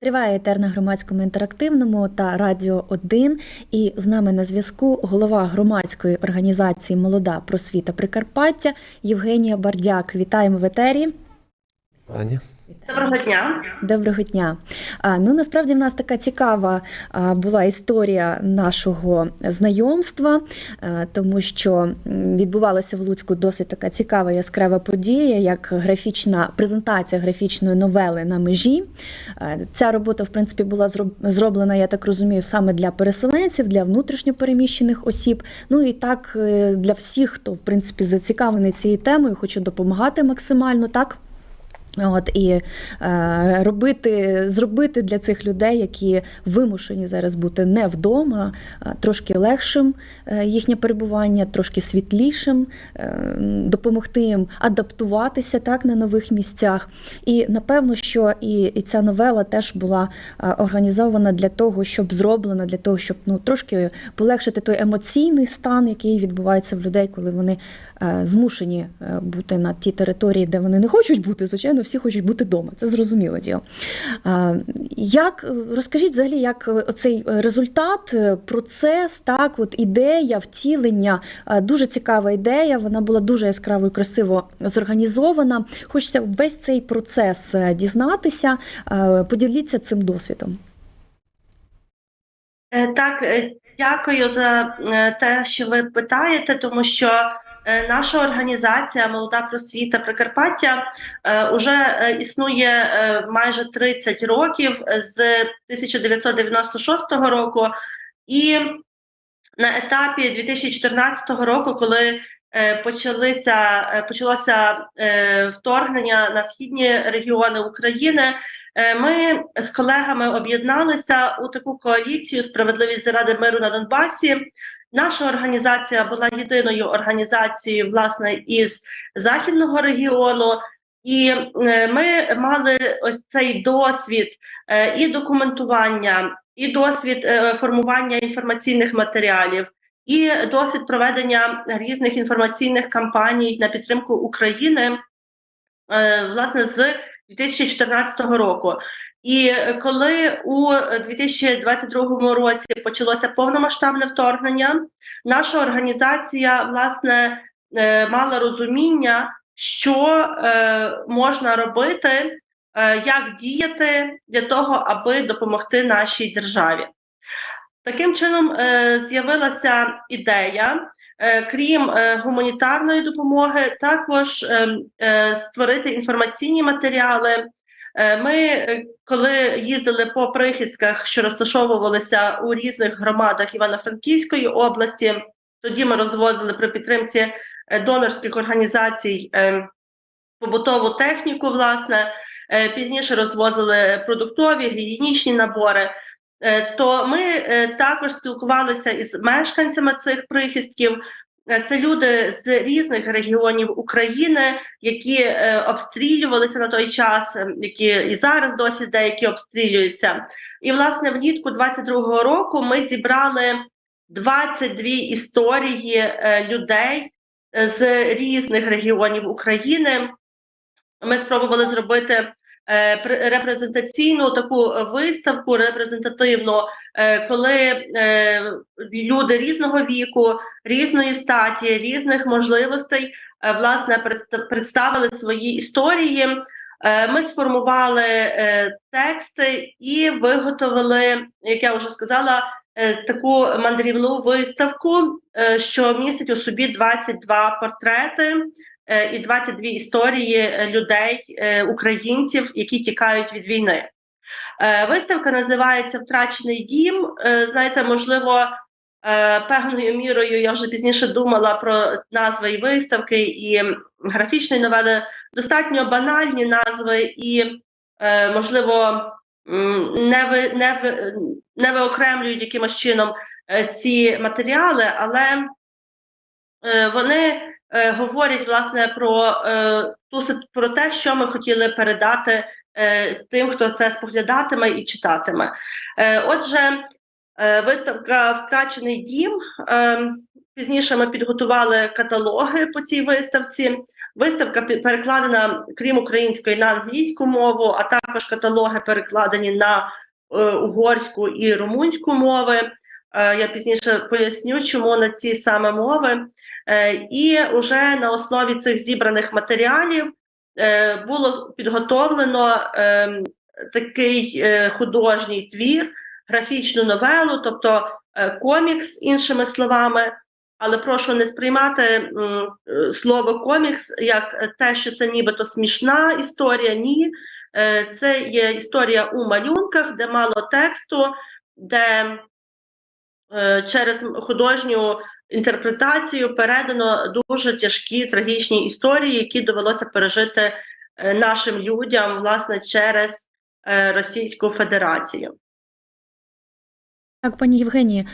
Триває етер на громадському інтерактивному та радіо 1. І з нами на зв'язку голова громадської організації Молода просвіта Прикарпаття Євгенія Бардяк. Вітаємо в етері. Аня. Доброго дня. Доброго дня. Ну насправді в нас така цікава була історія нашого знайомства, тому що відбувалася в Луцьку досить така цікава яскрава подія, як графічна презентація графічної новели на межі. Ця робота, в принципі, була зроблена, я так розумію, саме для переселенців, для внутрішньопереміщених осіб. Ну і так е, для всіх, хто в принципі зацікавлений цією темою, хоче допомагати максимально, так. От і е, робити, зробити для цих людей, які вимушені зараз бути не вдома, а трошки легшим е, їхнє перебування, трошки світлішим, е, допомогти їм адаптуватися так на нових місцях. І напевно, що і, і ця новела теж була е, організована для того, щоб зроблена для того, щоб ну трошки полегшити той емоційний стан, який відбувається в людей, коли вони е, змушені е, бути на тій території, де вони не хочуть бути. Звичайно, всі хочуть бути вдома. Це зрозуміло діло. Е, Як розкажіть взагалі, як оцей результат, е, процес, так, от ідея, втілення, е, дуже цікава ідея. Вона була дуже яскраво і красиво зорганізована. Хочеться весь цей процес е, дізнатися. Е, Поділіться цим досвідом. Е, Так, е, дякую за е, те, що ви питаєте, тому що е, наша організація Молода просвіта Прикарпаття е, уже е, існує е, майже 30 років е, з 1996 року, і на етапі 2014 року, коли е, почалися е, почалося е, вторгнення на східні регіони України. Е, Ми з колегами об'єдналися у таку коаліцію Справедливість заради миру на Донбасі. Наша організація була єдиною організацією власне із західного регіону. І е, ми мали ось цей досвід е, і документування, і досвід е, формування інформаційних матеріалів, і досвід проведення різних інформаційних кампаній на підтримку України, е, власне, з 2014 року. І коли у 2022 році почалося повномасштабне вторгнення, наша організація власне е, мала розуміння, що е, можна робити, як діяти для того, аби допомогти нашій державі. Таким чином е, з'явилася ідея, е, крім е, гуманітарної допомоги, також створити інформаційні матеріали. Ми, коли їздили по прихистках, що розташовувалися у різних громадах Івано-Франківської області, тоді ми розвозили при підтримці донорських організацій побутову техніку, власне, пізніше розвозили продуктові гігієнічні набори. Е, То ми е, також спілкувалися із мешканцями цих прихистків. Е, Це люди з різних регіонів України, які обстрілювалися на той час, е, які і зараз досі деякі обстрілюються. І власне влітку 22-го року ми зібрали 22 історії людей з різних регіонів України. Ми спробували зробити репрезентаційну таку виставку, репрезентативну, е, коли е, люди різного віку, різної статі, різних можливостей е, власне предста- представили свої історії. Е, Ми сформували е, тексти і виготовили, як я вже сказала, е, таку мандрівну виставку, е, що містить у собі 22 портрети е, і 22 історії е, людей, е, українців, які тікають від війни. Е, Виставка називається Втрачений дім. Е, Знаєте, можливо, е, певною мірою я вже пізніше думала про назви і виставки, і графічної новели. Достатньо банальні назви, і, е, можливо, не, ви, не, ви, не виокремлюють якимось чином е, ці матеріали, але е, вони е, говорять власне про, е, ту, про те, що ми хотіли передати е, тим, хто це споглядатиме і читатиме. Е, отже, Е, Виставка Втрачений дім. Е, Пізніше ми підготували каталоги по цій виставці. Виставка перекладена, крім української, на англійську мову, а також каталоги перекладені на е, угорську і румунську мови. Е, Я пізніше поясню, чому на ці саме мови. Е, І вже на основі цих зібраних матеріалів е, було підготовлено е, такий художній твір, графічну новелу, тобто комікс, іншими словами. Але прошу не сприймати слово комікс як те, що це нібито смішна історія. Ні, це є історія у малюнках, де мало тексту, де через художню інтерпретацію передано дуже тяжкі трагічні історії, які довелося пережити е, нашим людям власне через е, Російську Федерацію. Так, пані Євгенії,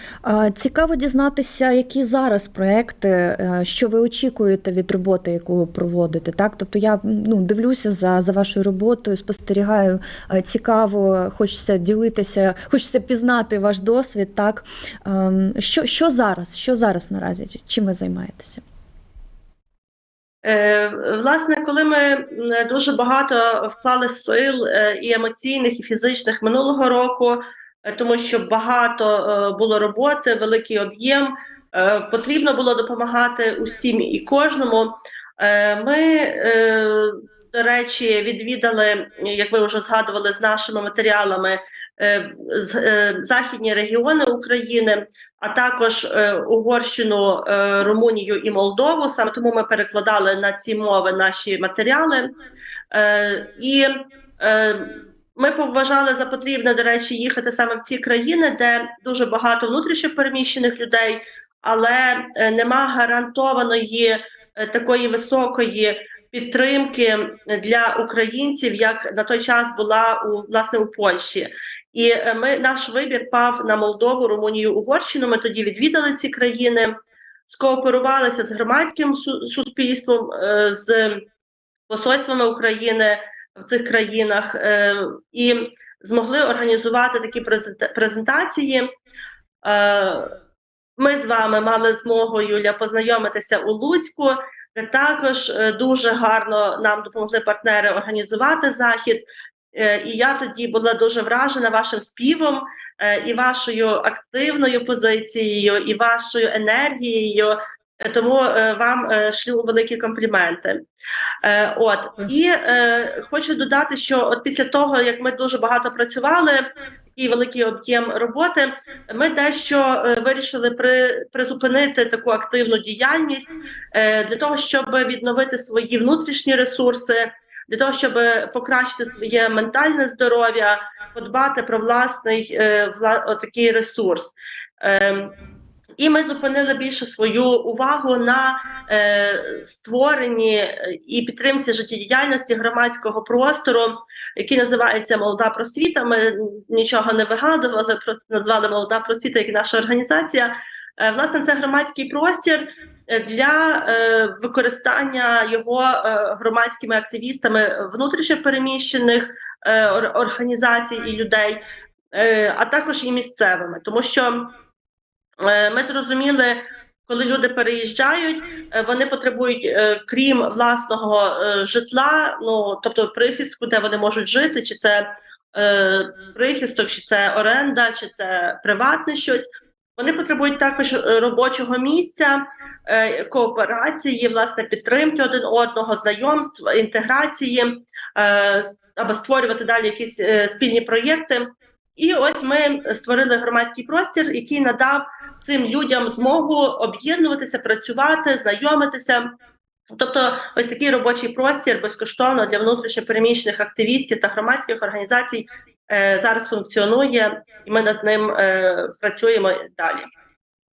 цікаво дізнатися, які зараз проекти, е, що ви очікуєте від роботи, яку ви проводите. Так, тобто я ну дивлюся за, за вашою роботою, спостерігаю е, цікаво, хочеться ділитися, хочеться пізнати ваш досвід. Так Ем, що, що зараз? Що зараз наразі? Чим ви займаєтеся? Е, Власне, коли ми дуже багато вклали сил і емоційних, і фізичних минулого року, тому що багато е, було роботи, великий об'єм, е, потрібно було допомагати усім і кожному. Е, Ми, е, до речі, відвідали, як ви вже згадували з нашими матеріалами, е, е, західні регіони України, а також е, Угорщину, е, Румунію і Молдову. Саме тому ми перекладали на ці мови наші матеріали. Е, і е, ми поважали за потрібне, до речі, їхати саме в ці країни, де дуже багато внутрішньопереміщених людей, але е, нема гарантованої е, такої високої підтримки для українців, як на той час була у власне у Польщі. І е, ми наш вибір пав на Молдову, Румунію, Угорщину. Ми тоді відвідали ці країни, скооперувалися з громадським суспільством, з посольствами України в цих країнах е, і змогли організувати такі презентації. Е, Ми з вами мали змогу Юля познайомитися у Луцьку, де також е, дуже гарно нам допомогли партнери організувати захід. І я тоді була дуже вражена вашим співом і вашою активною позицією, і вашою енергією. Тому е, вам е, шлю великі компліменти. Е, От і хочу додати, що от після того, як ми дуже багато працювали, і великий об'єм роботи, ми дещо вирішили при, призупинити таку активну діяльність для того, щоб відновити свої внутрішні ресурси, для того, щоб покращити своє ментальне здоров'я, подбати про власний вла, такий ресурс. І ми зупинили більше свою увагу на е, створенні е, і підтримці життєдіяльності громадського простору, який називається Молода просвіта. Ми нічого не вигадували, просто назвали Молода просвіта як наша організація. Е, власне, це громадський простір е, для е, використання його е, громадськими активістами внутрішньопереміщених е, організацій і людей, е, а також і місцевими, тому що. Е, Ми зрозуміли, коли люди переїжджають, е, вони потребують, е, крім власного житла, ну тобто прихистку, де вони можуть жити, чи це прихисток, чи це оренда, чи це приватне щось. Вони потребують також робочого місця, кооперації, власне, підтримки один одного, знайомств, інтеграції, або створювати далі якісь спільні проєкти. І ось ми створили громадський простір, який надав цим людям змогу об'єднуватися, працювати, знайомитися. Тобто, ось такий робочий простір безкоштовно для внутрішньопереміщених активістів та громадських організацій е, зараз функціонує, і ми над ним е, працюємо далі.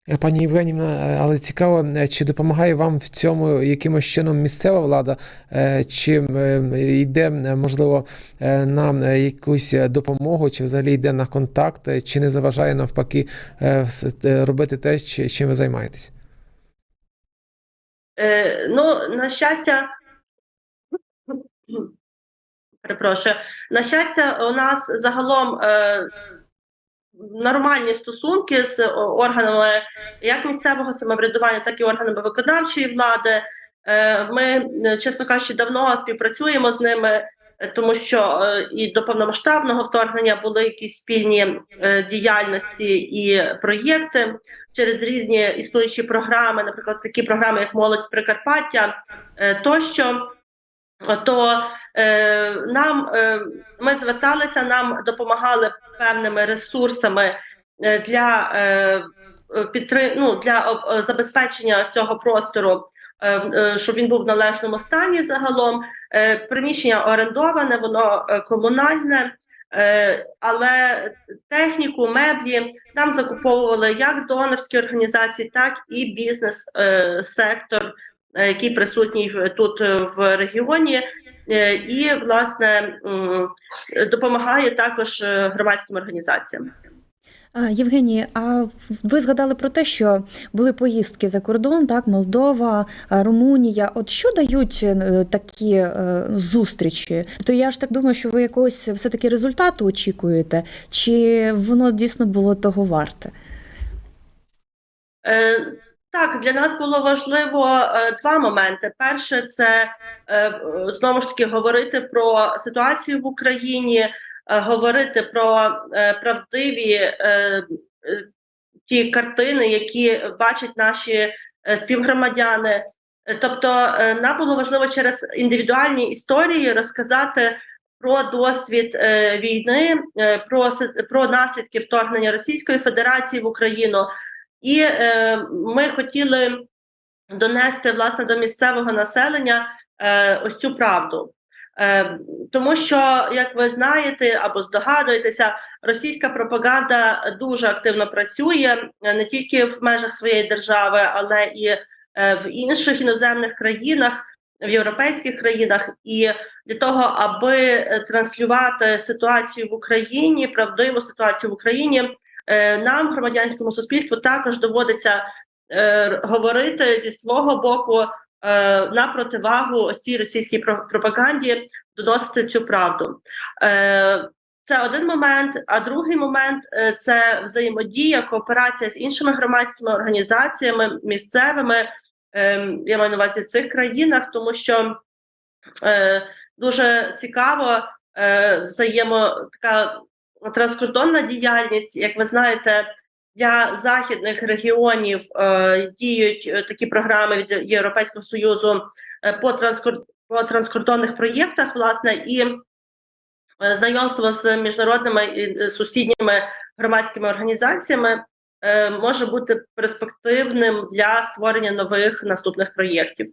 Е, Пані Євгенівна, е, але цікаво, е, чи допомагає вам в цьому якимось чином місцева влада, чи йде, можливо, на якусь допомогу, чи взагалі йде на контакт, чи не заважає навпаки робити те, чим ви займаєтесь? Ну, на щастя, перепрошую, на щастя, у нас загалом нормальні стосунки з органами як місцевого самоврядування, так і органами виконавчої влади. Е, Ми, е, чесно кажучи, давно співпрацюємо з ними, е, тому що е, і до повномасштабного вторгнення були якісь спільні е, діяльності і проєкти через різні існуючі програми, наприклад, такі програми, як молодь Прикарпаття е, тощо. То е, нам е, ми зверталися, нам допомагали певними ресурсами е, для е, підтри... ну, для е, забезпечення цього простору, е, е, щоб він був в належному стані загалом. Е, Приміщення орендоване, воно е, комунальне. Е, Але техніку, меблі нам закуповували як донорські організації, так і бізнес-сектор, який присутній тут е, в регіоні, Е, і власне допомагає також е, громадським організаціям. А, Євгеній, а ви згадали про те, що були поїздки за кордон, так, Молдова, Румунія. От що дають е, такі е, зустрічі? То я ж так думаю, що ви якогось все-таки результату очікуєте, чи воно дійсно було того варте? Е, Так, для нас було важливо е, два моменти. Перше, це е, знову ж таки говорити про ситуацію в Україні, е, говорити про е, правдиві е, е, ті картини, які бачать наші е, співгромадяни. Тобто, е, нам було важливо через індивідуальні історії розказати про досвід е, війни, е, про, про наслідки вторгнення Російської Федерації в Україну. І е, ми хотіли донести власне до місцевого населення е, ось цю правду. Е, тому що, як ви знаєте або здогадуєтеся, російська пропаганда дуже активно працює е, не тільки в межах своєї держави, але і е, в інших іноземних країнах, в європейських країнах. І для того, аби е, транслювати ситуацію в Україні, правдиву ситуацію в Україні, нам, громадянському суспільству, також доводиться е, говорити зі свого боку е, на противагу ось цій російській пропаганді, доносити цю правду. Е, це один момент. А другий момент е, це взаємодія, кооперація з іншими громадськими організаціями місцевими. Я маю на увазі в цих країнах, тому що е, дуже цікаво е, взаємо така транскордонна діяльність. Як ви знаєте, для західних регіонів е, діють е, такі програми від Європейського союзу е, по транскор по транскордонних проєктах, власне, і е, знайомство з міжнародними і сусідніми громадськими організаціями е, може бути перспективним для створення нових наступних проєктів.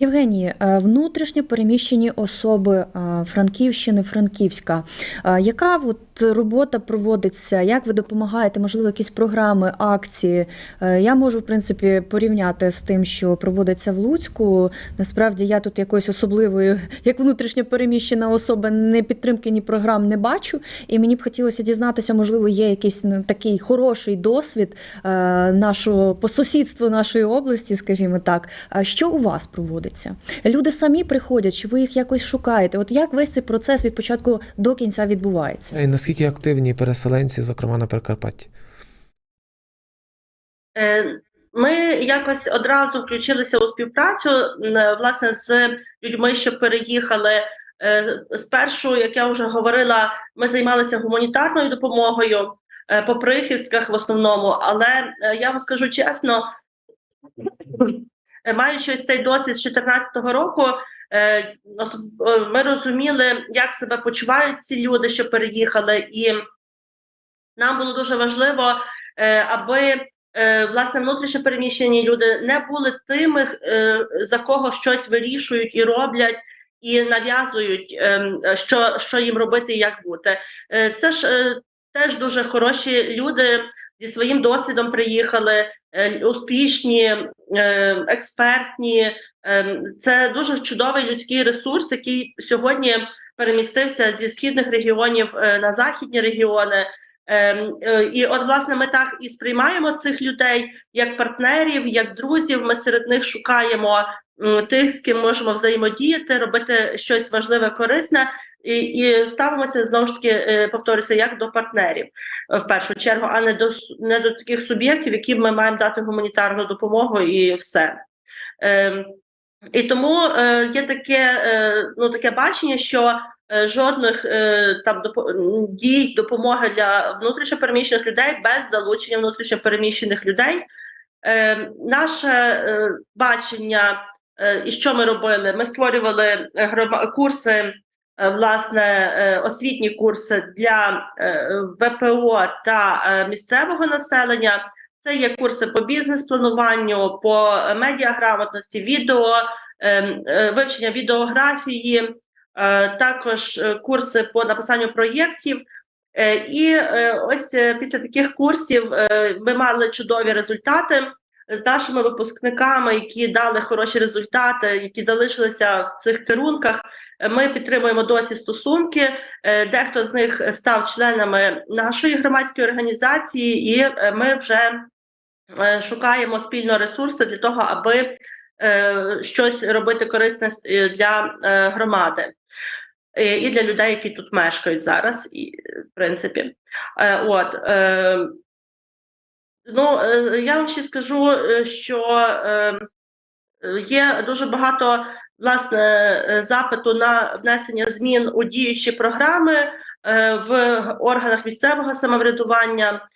Євгеній, е, внутрішньо переміщені особи е, Франківщини, Франківська. Е, Яка от робота проводиться? Як ви допомагаєте? Можливо, якісь програми, акції? Я можу, в принципі, порівняти з тим, що проводиться в Луцьку. Насправді я тут якоїсь особливої, як внутрішньо переміщена особа, ні підтримки, ні програм не бачу. І мені б хотілося дізнатися, можливо, є якийсь ну, такий хороший досвід нашого по сусідству нашої області, скажімо так. Що у вас проводиться? Люди самі приходять, чи ви їх якось шукаєте? От як весь цей процес від початку до кінця відбувається? І наскільки активні переселенці, зокрема на Прикарпатті? Е, Ми якось одразу включилися у співпрацю власне з людьми, що переїхали. Е, Спершу, як я вже говорила, ми займалися гуманітарною допомогою е, по прихистках в основному. Але я вам скажу чесно, маючи ось цей досвід з 2014 року, е, е, ми розуміли, як себе почувають ці люди, що переїхали, і нам було дуже важливо, е, аби е, власне внутрішньо переміщені люди не були тими, е, за кого щось вирішують і роблять. І нав'язують, що, що їм робити і як бути. Е, Це ж е, теж дуже хороші люди зі своїм досвідом приїхали, е, успішні, е, експертні. Ем, Це дуже чудовий людський ресурс, який сьогодні перемістився зі східних регіонів е, на західні регіони. Ем, е, І от власне ми так і сприймаємо цих людей як партнерів, як друзів. Ми серед них шукаємо тих, з ким можемо взаємодіяти, робити щось важливе, корисне, і, і ставимося знову ж таки, е, повторюся, як до партнерів в першу чергу, а не до не до таких суб'єктів, яким ми маємо дати гуманітарну допомогу і все. Ем, і тому е, є таке, ну, таке бачення, що жодних е, там дій допомоги для внутрішньопереміщених людей без залучення внутрішньопереміщених людей. Е, наше е, бачення, е, і що ми робили? Ми створювали е, курси, е, власне, е, освітні курси для е, ВПО та е, місцевого населення. Це є курси по бізнес-плануванню, по е, медіаграмотності, відео, ем, е, вивчення відеографії, е, також е, курси по написанню проєктів. Е, І е, ось е, після таких курсів е, ми мали чудові результати з нашими випускниками, які дали хороші результати, які залишилися в цих керунках. Е, Ми підтримуємо досі стосунки. Е, Дехто з них став членами нашої громадської організації, і е, ми вже е, шукаємо спільно ресурси для того, аби е, щось робити корисне е, для е, громади. Е, І для людей, які тут мешкають зараз, і е, в принципі, Е, от е, ну е, я вам ще скажу, е, що е, є дуже багато власне е, запиту на внесення змін у діючі програми е, в органах місцевого самоврядування.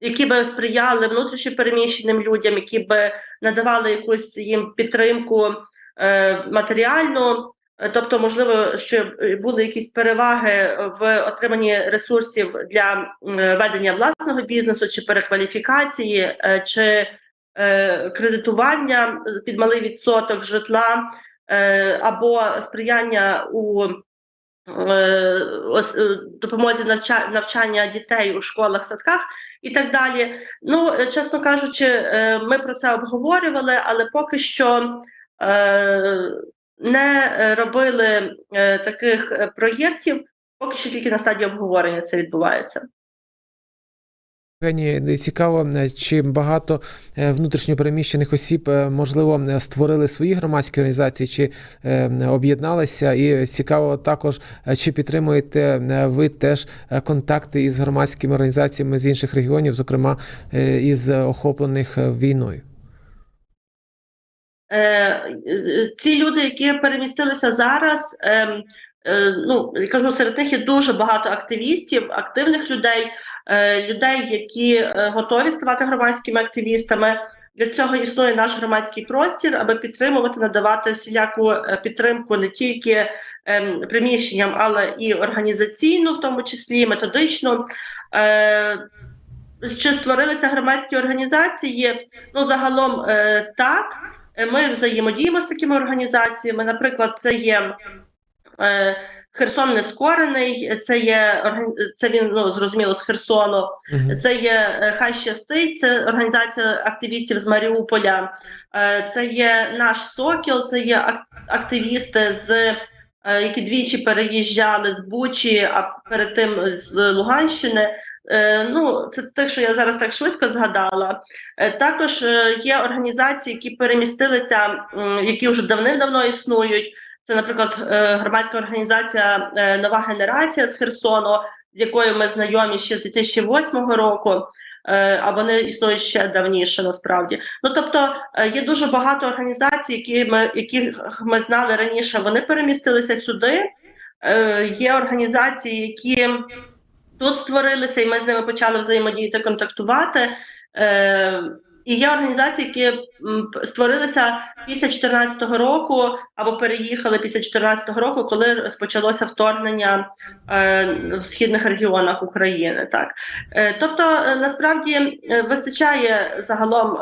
Які би сприяли внутрішньопереміщеним людям, які би надавали якусь їм підтримку е, матеріальну, Е, тобто, можливо, щоб е, були якісь переваги в отриманні ресурсів для ведення власного бізнесу, чи перекваліфікації, е, чи е, кредитування під малий відсоток житла, е, або сприяння у допомозі навча- навчання дітей у школах, садках і так далі. Ну, е, чесно кажучи, е, ми про це обговорювали, але поки що е, не е, робили е, таких е, проєктів, поки що тільки на стадії обговорення це відбувається. Євгеній, цікаво, е, чи багато е, внутрішньопереміщених осіб, е, можливо, створили свої громадські організації, чи об'єдналися. І цікаво також, чи підтримуєте ви теж контакти із громадськими організаціями з інших регіонів, зокрема із охоплених війною. Ці люди, які перемістилися зараз, ем, ну я кажу, серед них є дуже багато активістів, активних людей, е, людей, які е, готові ставати громадськими активістами. Для цього існує наш громадський простір, аби підтримувати, надавати всіляку е, підтримку не тільки ем, приміщенням, але і організаційну, в тому числі методичну. Е, чи створилися громадські організації? Ну, загалом е, так. Е, Ми взаємодіємо з такими організаціями. Наприклад, це є е, Херсон Нескорений, це є це він ну зрозуміло з Херсону. Мгм. Це є е, Хай щастить, це організація активістів з Маріуполя. Е, Це є наш Сокіл, це є активісти з. Які двічі переїжджали з Бучі, а перед тим з Луганщини. Ну, це те, що я зараз так швидко згадала. Також є організації, які перемістилися, які вже давним-давно існують. Це, наприклад, е, громадська організація е, Нова генерація з Херсону, з якою ми знайомі ще з 2008 року. е, А вони існують ще давніше, насправді. Ну тобто є дуже багато організацій, які ми яких ми знали раніше. Вони перемістилися сюди. Є організації, які тут створилися, і ми з ними почали взаємодіяти, контактувати. І є організації, які створилися після 2014 року або переїхали після 2014 року, коли розпочалося вторгнення е, в східних регіонах України. Так е, тобто, е, насправді вистачає загалом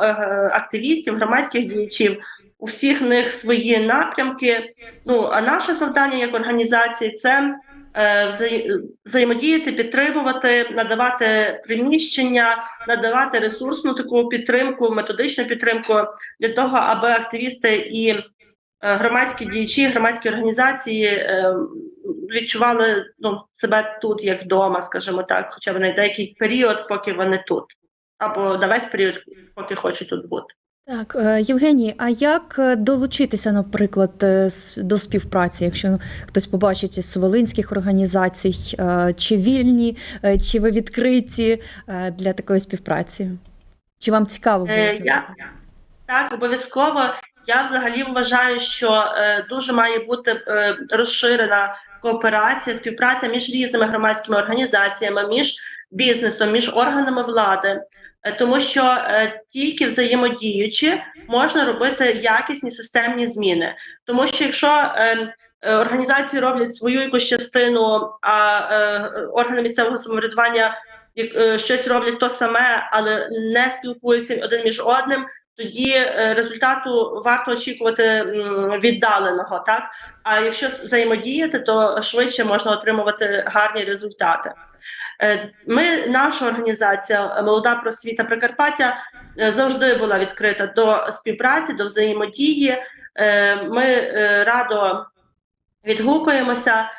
активістів, громадських діячів. У всіх них свої напрямки. Ну а наше завдання як організації це взаємодіяти, підтримувати, надавати приміщення, надавати ресурсну таку підтримку, методичну підтримку для того, аби активісти і е, громадські діячі, громадські організації е, відчували ну, себе тут як вдома, скажімо так, хоча б на деякий період, поки вони тут, або на весь період, поки хочуть тут бути. Так, е, Євгеній, а як е, долучитися, наприклад, е, до співпраці, якщо хтось побачить із волинських організацій, чи вільні, чи ви відкриті для такої співпраці? Чи вам цікаво було? Я, так, обов'язково. Я взагалі вважаю, що дуже має бути розширена кооперація, співпраця між різними громадськими організаціями, між бізнесом, між органами влади, тому що е, тільки взаємодіючи можна робити якісні системні зміни. Тому що якщо е, е, організації роблять свою якусь частину, а е, органи місцевого самоврядування е, щось роблять то саме, але не спілкуються один між одним, тоді е, результату варто очікувати віддаленого, так? А якщо взаємодіяти, то швидше можна отримувати гарні результати. Е, Ми, наша організація е, Молода просвіта Прикарпаття е, завжди була відкрита до співпраці, до взаємодії. Ми радо відгукуємося.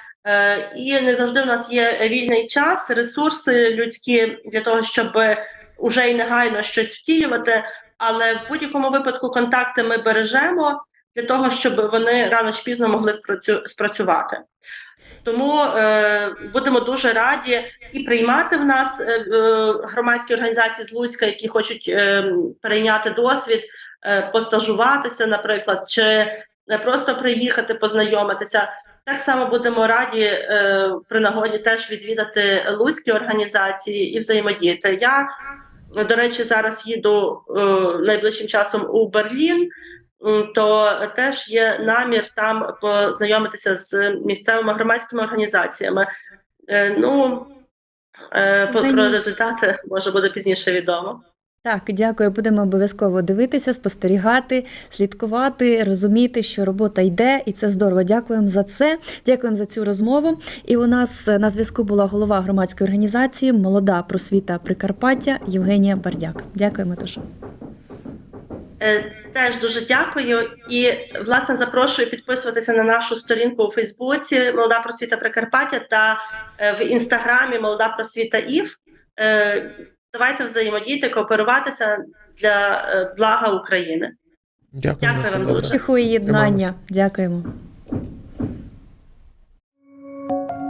І не завжди в нас є вільний час, ресурси людські для того, щоб уже й негайно щось втілювати. Але в будь-якому випадку контакти ми бережемо для того, щоб вони рано чи пізно могли спрацю- спрацювати. Тому е, будемо дуже раді і приймати в нас е, е, громадські організації з Луцька, які хочуть е, перейняти досвід, е, постажуватися, наприклад, чи е, просто приїхати, познайомитися. Так само будемо раді е, при нагоді теж відвідати луцькі організації і взаємодіяти. Я, до речі, зараз їду е, найближчим часом у Берлін, то теж є намір там познайомитися з місцевими громадськими організаціями. Е, ну, по- про результати може буде пізніше відомо. Так, дякую. Будемо обов'язково дивитися, спостерігати, слідкувати, розуміти, що робота йде, і це здорово. Дякуємо за це. Дякуємо за цю розмову. І у нас е, на зв'язку була голова громадської організації Молода просвіта Прикарпаття Євгенія Бардяк. Дякуємо, Тоша. Е, Теж дуже дякую і власне запрошую підписуватися на нашу сторінку у Фейсбуці Молода просвіта Прикарпаття та е, в інстаграмі Молода просвіта ІФ. Е, Давайте взаємодіяти, кооперуватися для блага України. Дякую, Дякую вам дуже. Дякую єднання. Дякуємо.